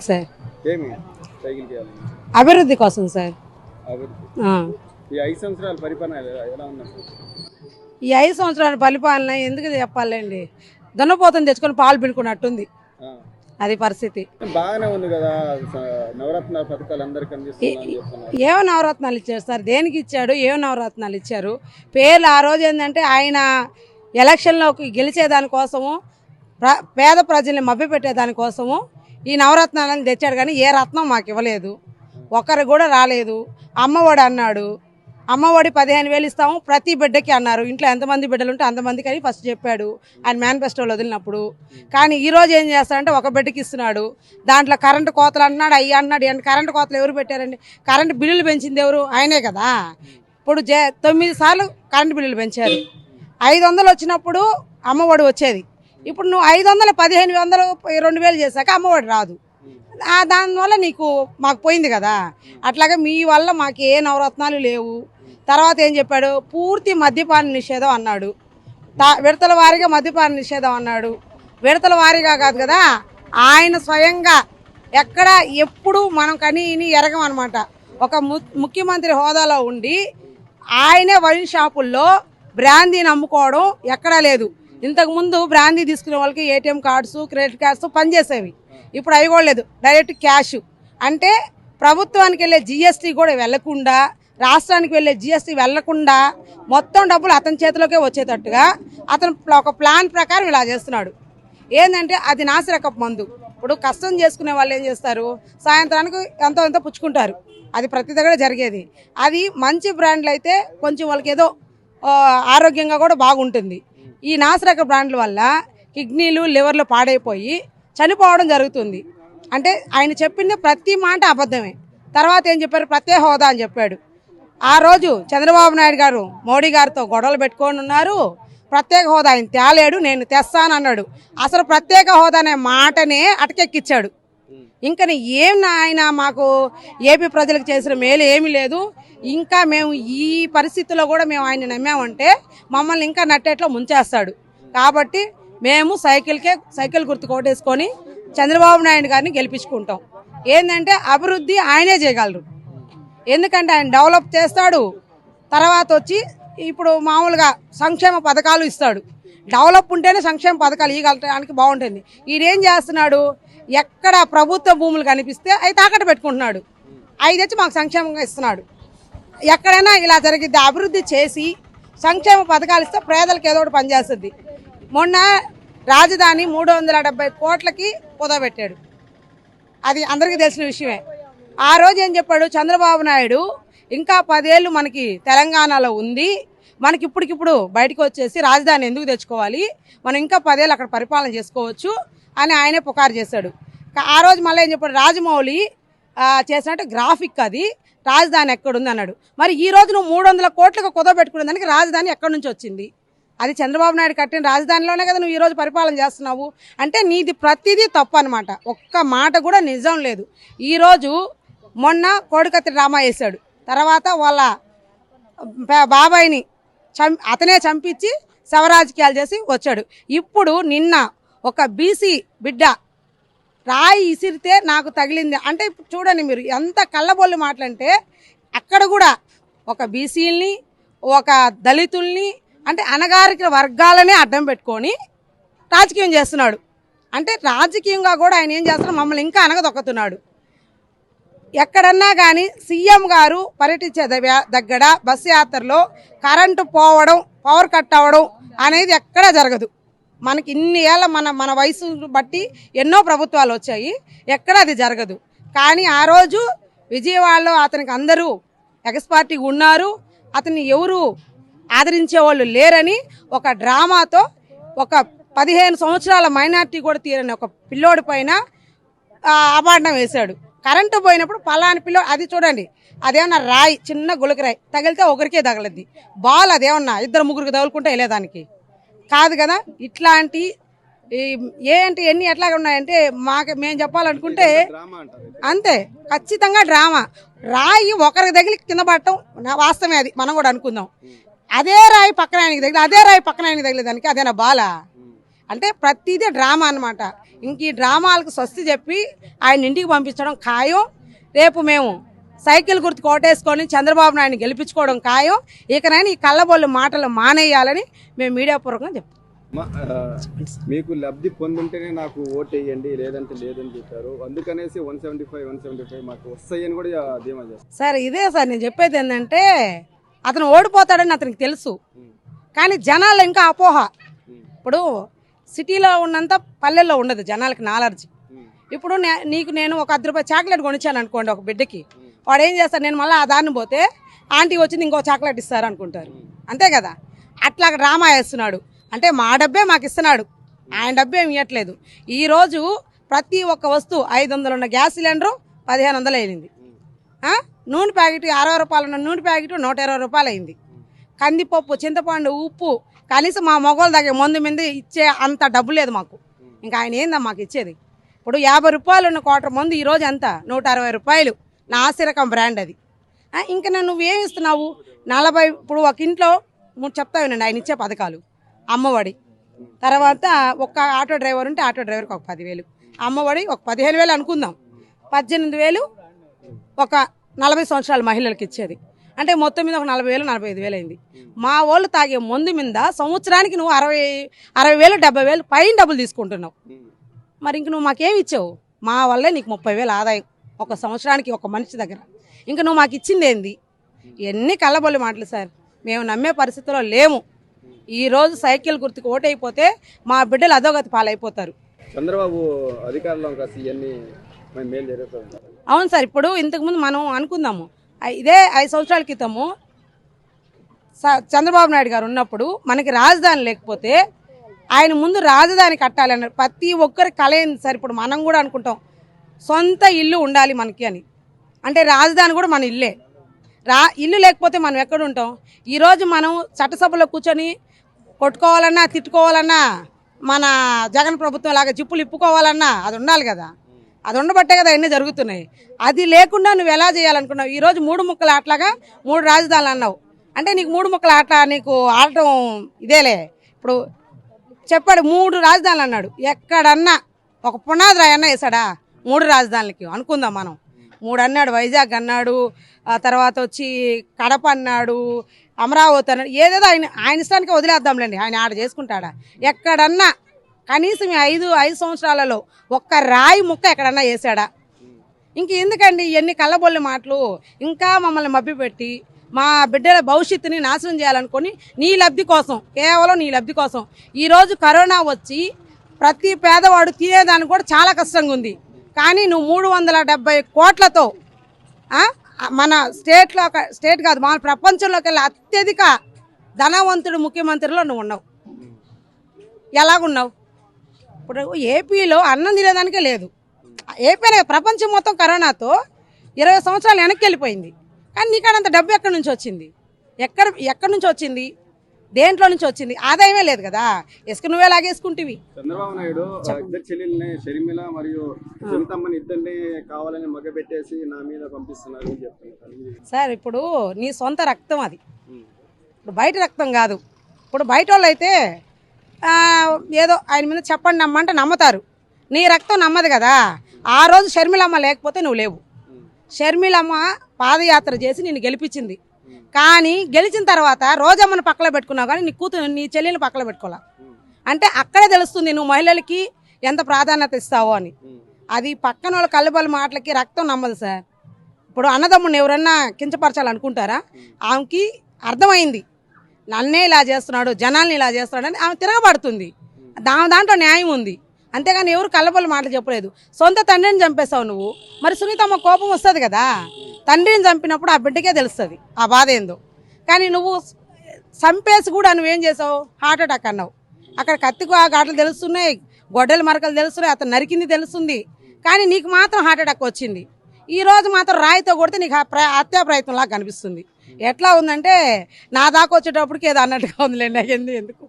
Sir. Cycle చేయాలని అభివృద్ధి కోసం సార్. ఈ ఐదు సంవత్సరాల పరిపాలన ఎలా- ఈ ఐదు సంవత్సరాల పరిపాలన ఎందుకు చెప్పాలండి? దున్నపోతం తెచ్చుకొని పాలు పిండుకున్నట్టుంది. ఆ. అది పరిస్థితి. బాగానే ఉంది కదా స- నవరత్న పథకాలు అందరికి అందిస్తుందని చెప్తున్నారు. ఏం నవరత్నాలు ఇచ్చారు సార్? దేనికి ఇచ్చాడు ఏం నవరత్నాలు ఇచ్చారు? పేర్లు ఆ రోజు ఏంటంటే ఆయన ఎలక్షన్లోకి గెలిచేదానికోసము పేద ప్రజల్ని మభ్యపెట్టేదానికోసము ఈ నవరత్నాలను తెచ్చాడు కానీ ఏ రత్నం మాకు ఇవ్వలేదు. ఒకరు కూడా రాలేదు. అమ్మఒడి అన్నాడు. అమ్మఒడి పదిహేను వేలు ఇస్తాము ప్రతి బిడ్డకి అన్నారు. ఇంట్లో ఎంతమంది బిడ్డలు ఉంటే అంతమందికి అని ఫస్ట్ చెప్పాడు. ఆయన మేనిఫెస్టోలో వదిలినప్పుడు. కానీ ఈరోజు ఏం చేస్తాడంటే ఒక బిడ్డకి ఇస్తున్నాడు. దాంట్లో కరెంటు కోతలు అన్నాడు అయ్యి అన్నాడు అంటే కరెంటు కోతలు ఎవరు పెట్టారండి? కరెంటు బిల్లులు పెంచింది ఎవరు? ఆయనే కదా. ఇప్పుడు జే తొమ్మిది సార్లు కరెంటు బిల్లులు పెంచారు. ఐదు వందలు వచ్చినప్పుడు అమ్మఒడి వచ్చేది. ఇప్పుడు నువ్వు ఐదు వందలు పదిహేను వందలు రెండు వేలు చేశాక అమ్మఒడి రాదు. దానివల్ల నీకు మాకు పోయింది కదా. అట్లాగే మీ వల్ల మాకు ఏ నవరత్నాలు లేవు. తర్వాత ఏం చెప్పాడు? పూర్తి మద్యపాన నిషేధం అన్నాడు. తా విడతల వారీగా మద్యపాన నిషేధం అన్నాడు. విడతల వారీగా కాదు కదా ఆయన స్వయంగా ఎక్కడ ఎప్పుడు మనం కని ఇని ఎరగం అనమాట ఒక ము- ముఖ్యమంత్రి హోదాలో ఉండి ఆయనే వైన్ షాపుల్లో బ్రాందీని అమ్ముకోవడం ఎక్కడా లేదు. ఇంతకుముందు బ్రాందీ తీసుకునే వాళ్ళకి ఏటీఎం కార్డ్స్ క్రెడిట్ కార్డ్స్ పనిచేసేవి. ఇప్పుడు అవి కూడా లేదు. Direct cash. అంటే ప్రభుత్వానికి వెళ్ళే జిఎస్టీ కూడా వెళ్ళకుండా రాష్ట్రానికి వెళ్ళే జిఎస్టీ వెళ్ళకుండా మొత్తం డబ్బులు అతని చేతిలోకే వచ్చేటట్టుగా అతను ఒక ప్లాన్ ప్రకారం ఇలా చేస్తున్నాడు. ఏంటంటే అది నాసిరకపు మందు. ఇప్పుడు కష్టం చేసుకునే వాళ్ళు ఏం చేస్తారు? సాయంత్రానికి ఎంతో ఎంతో పుచ్చుకుంటారు. అది ప్రతి దగ్గర జరిగేది. అది మంచి బ్రాండ్లు అయితే కొంచెం వాళ్ళకి ఏదో ఆరోగ్యంగా కూడా బాగుంటుంది. ఈ నాసిరక బ్రాండ్ల వల్ల కిడ్నీలు లివర్లు పాడైపోయి చనిపోవడం జరుగుతుంది. అంటే ఆయన చెప్పింది ప్రతి మాట అబద్ధమే. తర్వాత ఏం చెప్పారు? ప్రత్యేక హోదా అని చెప్పాడు. ఆ రోజు చంద్రబాబు నాయుడు గారు మోడీ గారితో గొడవలు పెట్టుకొని ఉన్నారు. ప్రత్యేక హోదా ఆయన తేలేడు నేను తెస్తాను అన్నాడు అసలు ప్రత్యేక హోదా అనే మాటనే అటకెక్కిచ్చాడు. ఇంకా ఏం నా ఆయన మాకు ఏపీ ప్రజలకు చేసిన మేలు ఏమీ లేదు. ఇంకా మేము ఈ పరిస్థితుల్లో కూడా మేము ఆయన నమ్మామంటే మమ్మల్ని ఇంకా నట్టేట్లో ముంచేస్తాడు. కాబట్టి మేము సైకిల్కే సైకిల్ గుర్తు కోటేసుకొని చంద్రబాబు నాయుడు గారిని గెలిపించుకుంటాం. ఏంటంటే అభివృద్ధి ఆయనే చేయగలరు. ఎందుకంటే ఆయన డెవలప్ చేస్తాడు తర్వాత వచ్చి ఇప్పుడు మామూలుగా సంక్షేమ పథకాలు ఇస్తాడు. డెవలప్ ఉంటేనే సంక్షేమ పథకాలు ఇవ్వగలటానికి బాగుంటుంది. ఈయనేం చేస్తున్నాడు? ఎక్కడ ప్రభుత్వ భూములు కనిపిస్తే అవి తాకట్టు పెట్టుకుంటున్నాడు. అవి తెచ్చి మాకు సంక్షేమంగా ఇస్తున్నాడు. ఎక్కడైనా ఇలా జరిగిద్ది అభివృద్ధి చేసి సంక్షేమ పథకాలు ఇస్తే పేదలకు ఏదో ఒకటి పనిచేస్తుంది. మొన్న రాజధాని మూడు వందల డెబ్బై కోట్లకి కుదబెట్టాడు అది అందరికీ తెలిసిన విషయమే. ఆ రోజు ఏం చెప్పాడు? చంద్రబాబు నాయుడు ఇంకా పదేళ్ళు మనకి తెలంగాణలో ఉంది. మనకి ఇప్పటికిప్పుడు బయటకు వచ్చేసి రాజధాని ఎందుకు తెచ్చుకోవాలి? మనం ఇంకా పదేళ్ళు అక్కడ పరిపాలన చేసుకోవచ్చు. అని ఆయనే పుకారు చేశాడు. ఆ రోజు మళ్ళీ ఏం చెప్పాడు? రాజమౌళి చేసినట్టు గ్రాఫిక్ అది. రాజధాని ఎక్కడుంది అన్నాడు. మరి ఈ రోజు నువ్వు మూడు వందల కోట్లకు కుదబెట్టుకునే దానికి రాజధాని ఎక్కడి నుంచి వచ్చింది? అది చంద్రబాబు నాయుడు కట్టిన రాజధానిలోనే కదా నువ్వు ఈరోజు పరిపాలన చేస్తున్నావు. అంటే నీది ప్రతిదీ తప్పు అనమాట ఒక్క మాట కూడా నిజం లేదు. ఈరోజు మొన్న కోడికత్తి డ్రామా వేశాడు. తర్వాత వాళ్ళ బాబాయిని చం అతనే చంపించి శవరాజకీయాలు చేసి వచ్చాడు. ఇప్పుడు నిన్న ఒక బీసీ బిడ్డ రాయి ఇసిరితే నాకు తగిలింది. అంటే ఇప్పుడు చూడండి మీరు ఎంత కళ్ళబొల్లి మాటలంటే అక్కడ కూడా ఒక బీసీల్ని ఒక దళితుల్ని అంటే అనగారిక వర్గాలనే అడ్డం పెట్టుకొని రాజకీయం చేస్తున్నాడు. అంటే రాజకీయంగా కూడా ఆయన ఏం చేస్తున్నాడు? మమ్మల్ని ఇంకా అనగదొక్కుతున్నాడు ఎక్కడన్నా కానీ సీఎం గారు పర్యటించే దగ్గర బస్సు యాత్రలో కరెంటు పోవడం పవర్ కట్ అవ్వడం అనేది ఎక్కడా జరగదు. మనకి ఇన్ని ఏళ్ళ మన మన వయసు బట్టి ఎన్నో ప్రభుత్వాలు వచ్చాయి. ఎక్కడ అది జరగదు. కానీ ఆ రోజు విజయవాడలో అతనికి అందరూ ఎక్స్పార్టీ ఉన్నారు. అతన్ని ఎవరు ఆదరించే వాళ్ళు లేరని ఒక డ్రామాతో ఒక పదిహేను సంవత్సరాల మైనార్టీ కూడా తీరని ఒక పిల్లోడి పైన ఆ, వేశాడు. కరెంటు పోయినప్పుడు పలాని పిల్లో అది చూడండి అదేమన్నా రాయి చిన్న గులకరాయి తగిలితే ఒకరికే తగలద్ది. బాల్ అదేమన్నా ఇద్దరు ముగ్గురికి తగులుకుంటే వెళ్ళేదానికి. కాదు కదా? ఇట్లాంటి ఏంటి ఎన్ని ఎట్లాగా ఉన్నాయంటే మాకు మేము చెప్పాలనుకుంటే. అంతే. ఖచ్చితంగా డ్రామా. రాయి ఒకరికి తగిలి కింద పడటం నా వాస్తవమే అది. మనం కూడా అనుకుందాం. అదే రాయి పక్కన ఆయనకి తగిలి అదే రాయి పక్కన ఆయనకి తగిలేదానికి అదేనా బాల. అంటే ప్రతిదీ డ్రామా అన్నమాట. ఇంక ఈ డ్రామాలకు స్వస్తి చెప్పి ఆయన ఇంటికి పంపించడం ఖాయం. రేపు మేము సైకిల్ గుర్తు కోటేసుకొని చంద్రబాబు నాయుడిని గెలిపించుకోవడం ఖాయం. ఇకనైనా ఈ కళ్ళబొల్లు మాటలు మానేయాలని మేము మీడియా పూర్వకంగా చెప్తాం మీకు లబ్ధి పొందుంటేనే నాకు ఓటు వేయండి లేదంటే లేదని చెప్పారు. అందుకనేసి one seventy five one seventy five మాకు వస్తాయని కూడా ధీమా చేస్తారు సార్ ఇదే సార్ నేను చెప్పేది ఏంటంటే అతను ఓడిపోతాడని అతనికి తెలుసు. కానీ జనాలు ఇంకా అపోహ. ఇప్పుడు సిటీలో ఉన్నంత పల్లెల్లో ఉండదు జనాలకి నాలెడ్జ్. ఇప్పుడు నీకు నేను ఒక అర్ధ రూపాయి చాక్లెట్ కొనిచ్చాను అనుకోండి ఒక బిడ్డకి. వాడు ఏం చేస్తాడు? నేను మళ్ళీ ఆ దారిని పోతే ఆంటీ వచ్చింది ఇంకో చాక్లెట్ ఇస్తారు అనుకుంటారు. అంతే కదా? అట్లా డ్రామా వేస్తున్నాడు. అంటే మా డబ్బే మాకు ఇస్తున్నాడు. ఆయన డబ్బేం ఇవ్వట్లేదు ఈరోజు ప్రతి ఒక్క వస్తువు ఐదు వందలు ఉన్న గ్యాస్ సిలిండరు పదిహేను వందలు అయింది నూనె ప్యాకెట్ అరవై రూపాయలు ఉన్న నూనె ప్యాకెట్ నూట ఇరవై రూపాయలు అయింది. కందిపప్పు చింతపండు ఉప్పు కనీసం మా మొగోళ్ళ దగ్గర ముందు మీద ఇచ్చే అంత డబ్బు లేదు మాకు. ఇంకా ఆయన ఏందా మాకు ఇచ్చేది? ఇప్పుడు యాభై రూపాయలు ఉన్న క్వార్టర్ ముందు ఈరోజు ఎంత? నూట అరవై రూపాయలు. నా ఆశీరకం బ్రాండ్ అది ఇంకా నన్ను ఏం ఇస్తున్నావు? నలభై ఇప్పుడు ఒక ఇంట్లో చెప్తా వినండి ఆయన ఇచ్చే పథకాలు. అమ్మఒడి. తర్వాత ఒక్క ఆటో డ్రైవర్ ఉంటే ఆటో డ్రైవర్కి ఒక పదివేలు. అమ్మఒడి ఒక పదిహేను వేలు అనుకుందాం. పద్దెనిమిది వేలు ఒక నలభై సంవత్సరాల మహిళలకు ఇచ్చేది. అంటే మొత్తం మీద ఒక నలభై వేలు నలభై ఐదు వేలు అయింది. మా వాళ్ళు తాగే మందు మీద సంవత్సరానికి నువ్వు అరవై అరవై వేలు డెబ్బై వేలు పైన డబ్బులు తీసుకుంటున్నావు. మరి ఇంక నువ్వు మాకేమి ఇచ్చావు? మా వల్లే నీకు ముప్పై వేలు ఆదాయం. ఒక సంవత్సరానికి ఒక మనిషి దగ్గర. ఇంక నువ్వు మాకు ఇచ్చింది ఏంది? ఎన్ని కళ్ళబొల్లి మాటలు సార్. మేము నమ్మే పరిస్థితిలో లేము. ఈ రోజు సైకిల్ గుర్తుకు ఓటైపోతే మా బిడ్డలు అధోగతి పాలైపోతారు. చంద్రబాబు ఇవన్నీ మేలు జరుగుతుంది. అవును సార్ ఇప్పుడు ఇంతకుముందు మనం అనుకుందాము. ఇదే ఐదు సంవత్సరాల క్రితము చంద్రబాబు నాయుడు గారు ఉన్నప్పుడు మనకి రాజధాని లేకపోతే ఆయన ముందు రాజధాని కట్టాలన్నారు. ప్రతి ఒక్కరి కళ ఏంది సార్. ఇప్పుడు మనం కూడా అనుకుంటాం సొంత ఇల్లు ఉండాలి మనకి అని. అంటే రాజధాని కూడా మన ఇల్లే. రా ఇల్లు లేకపోతే మనం ఎక్కడ ఉంటాం ఈరోజు మనం చట్టసభలో కూర్చొని కొట్టుకోవాలన్నా తిట్టుకోవాలన్నా మన జగన్ ప్రభుత్వం లాగా చిప్పులు ఇప్పుకోవాలన్నా అది ఉండాలి కదా. అది ఉండబట్టే కదా అన్నీ జరుగుతున్నాయి. అది లేకుండా నువ్వు ఎలా చేయాలనుకున్నావు? ఈరోజు మూడు ముక్కల ఆటలాగా మూడు రాజధానులు అన్నావు. అంటే నీకు మూడు ముక్కల ఆట నీకు ఆడటం ఇదేలే. ఇప్పుడు చెప్పాడు మూడు రాజధానులు అన్నాడు. ఎక్కడన్నా ఒక పునాది రాయన్నా వేసాడా మూడు రాజధానులకి అనుకుందాం మనం. మూడు అన్నాడు వైజాగ్ అన్నాడు ఆ తర్వాత వచ్చి కడప అన్నాడు అమరావతి అన్నాడు ఏదేదో ఆయన ఆయన ఇష్టానికి వదిలేద్దాంలేండి. ఆయన ఆడ చేసుకుంటాడా? ఎక్కడన్నా కనీసం ఐదు ఐదు సంవత్సరాలలో ఒక్క రాయి ముక్క ఎక్కడన్నా వేసాడా? ఇంక ఎందుకండి ఇవన్నీ కళ్ళబొల్లి మాటలు? ఇంకా మమ్మల్ని మభ్యపెట్టి మా బిడ్డల భవిష్యత్తుని నాశనం చేయాలనుకొని నీ లబ్ధి కోసం కేవలం నీ లబ్ధి కోసం ఈరోజు కరోనా వచ్చి ప్రతి పేదవాడు తినేదానికి కూడా చాలా కష్టంగా ఉంది కానీ నువ్వు మూడు వందల డెబ్బై కోట్లతో మన స్టేట్లో ఒక- స్టేట్ కాదు మన ప్రపంచంలోకి వెళ్ళి అత్యధిక ధనవంతుడు ముఖ్యమంత్రిలో నువ్వు ఉన్నావు. ఎలాగున్నావు? ఇప్పుడు ఏపీలో అన్నం తినేదానికే లేదు. ఏపీ ప్రపంచం మొత్తం కరోనాతో ఇరవై సంవత్సరాలు వెనక్కి వెళ్ళిపోయింది. కానీ నీకాడంత డబ్బు ఎక్కడి నుంచి వచ్చింది? ఎక్కడ ఎక్కడి నుంచి వచ్చింది? దేంట్లో నుంచి వచ్చింది? ఆదాయమే లేదు కదా. ఇసుక నువ్వే లాగేసుకుంటివి. చంద్రబాబు నాయుడు ఇద్దరు చెల్లెల్ని షర్మిల మరియు సునీతమ్మని ఇద్దరిని కావాలని మగబెట్టేసి నా మీద పంపిస్తున్నారు సార్ ఇప్పుడు నీ సొంత రక్తం అది. ఇప్పుడు బయట రక్తం కాదు. ఇప్పుడు బయట వాళ్ళు అయితే ఏదో ఆయన మీద చెప్పండి నమ్మంటే నమ్ముతారు. నీ రక్తం నమ్మదు కదా. ఆ రోజు షర్మిలమ్మ లేకపోతే నువ్వు లేవు. షర్మిలమ్మ పాదయాత్ర చేసి నిన్ను గెలిపించింది. కానీ గెలిచిన తర్వాత రోజమ్మను పక్కన పెట్టుకున్నావు కానీ నీ కూతురు నీ చెల్లెలు పక్కన పెట్టుకోవాలా అంటే అక్కడే తెలుస్తుంది నువ్వు మహిళలకి ఎంత ప్రాధాన్యత ఇస్తావో అని. అది పక్కన వాళ్ళ కళ్ళబల్ల మాటలకి రక్తం నమ్మదు సార్. ఇప్పుడు అన్నదమ్ముని ఎవరన్నా కించపరచాలనుకుంటారా? ఆమెకి అర్థమైంది. నన్నే ఇలా చేస్తున్నాడు జనాల్ని ఇలా చేస్తున్నాడు అని ఆమె తిరగబడుతుంది. దాని దాంట్లో న్యాయం ఉంది. అంతేగాని ఎవరు కళ్ళబల్ల మాటలు చెప్పలేదు. సొంత తండ్రిని చంపేశావు నువ్వు. మరి సునీతమ్మ కోపం వస్తుంది కదా. తండ్రిని చంపినప్పుడు ఆ బిడ్డకే తెలుస్తుంది ఆ బాధ ఏందో. కానీ నువ్వు చంపేసి కూడా నువ్వేం చేసావు? హార్ట్ అటాక్ అన్నావు. అక్కడ కత్తికు ఆ ఘాట్లు తెలుస్తున్నాయి గొడ్డల మరకలు తెలుస్తున్నాయి అతను నరికింది తెలుస్తుంది. కానీ నీకు మాత్రం హార్ట్ అటాక్ వచ్చింది. ఈ రోజు మాత్రం రాయితో కొడితే నీకు ప్ర- హత్యా ప్రయత్నంలా కనిపిస్తుంది. ఎట్లా ఉందంటే నా దాకా వచ్చేటప్పటికి ఏదో అన్నట్టుగా ఉందిలేండి అయ్యింది ఎందుకు?